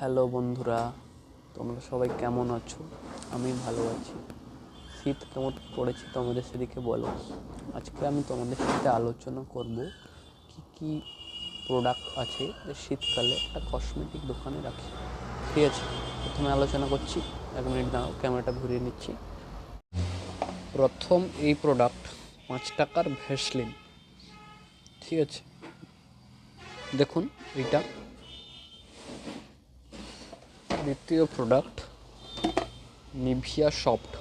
Hello বন্ধুরা, তোমরা সবাই কেমন আছো? আমি ভালো আছি। শীত কেমন পড়েছে তোমাদের সেদিকে বলো। আজকে আমি তোমাদের সাথে আলোচনা করব কি কি প্রোডাক্ট আছে যে শীতকালে একটা কসমেটিক দোকানে রাখি। ঠিক আছে, প্রথমে আলোচনা করছি, এক মিনিট দাঁড়াও ক্যামেরাটা ঘুরিয়ে নিচ্ছি। প্রথম এই প্রোডাক্ট পাঁচ টাকার ভ্যাসলিন ঠিক আছে, দেখুন, এইটা দ্বিতীয় প্রোডাক্ট নিভিয়া সফট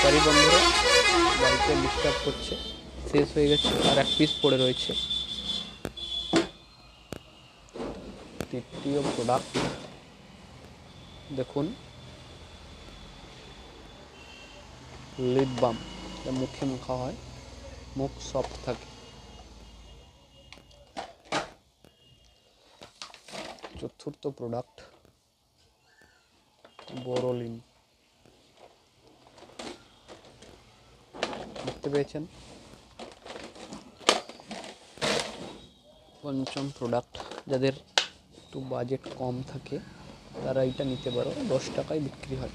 সরি বন্ধুরা, বাড়িতে ডিস্টার্ব করছে। শেষ হয়ে গেছে, আর এক পিস পড়ে রয়েছে। তৃতীয় প্রোডাক্ট দেখুন। লিপ বাম মুখে মাখা হয়, মুখ সফট থাকে। চতুর্থ প্রোডাক্ট বোরোলিন দেখতে পেয়েছেন? পঞ্চম প্রোডাক্ট যাদের একটু বাজেট কম থাকে, তারা এটা নিতে পারো। দশ টাকায় বিক্রি হয়।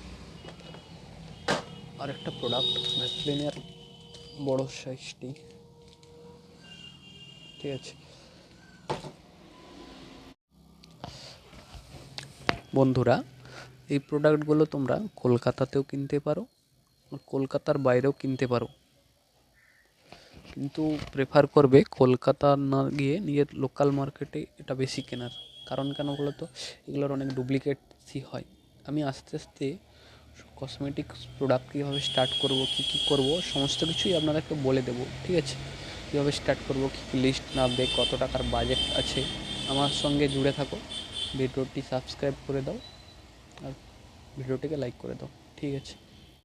আরেকটা প্রোডাক্ট ভ্যাসলিনের বড় সাইজটি ঠিক আছে। বন্ধুরা, এই প্রোডাক্টগুলো তোমরা কলকাতাতেও কিনতে পারো কলকাতার বাইরেও কিনতে পারো। কিন্তু প্রেফার করবে কলকাতা না গিয়ে নিজের লোকাল মার্কেটে এটা বেশি কেনার। কারণ কেন বলো তো এগুলোর অনেক ডুপ্লিকেটসই হয়। আমি আস্তে আস্তে কসমেটিক্স প্রোডাক্ট কীভাবে স্টার্ট করব, কী কী করব, সমস্ত কিছুই আপনাদেরকে বলে দেবো, ঠিক আছে? কীভাবে স্টার্ট করব, কী কী লিস্ট নামবে, কত টাকার বাজেট আছে, আমার সঙ্গে জুড়ে থাকো। ভিডিওটি সাবস্ক্রাইব করে দাও আর ভিডিওটিকে লাইক করে দাও। ঠিক আছে।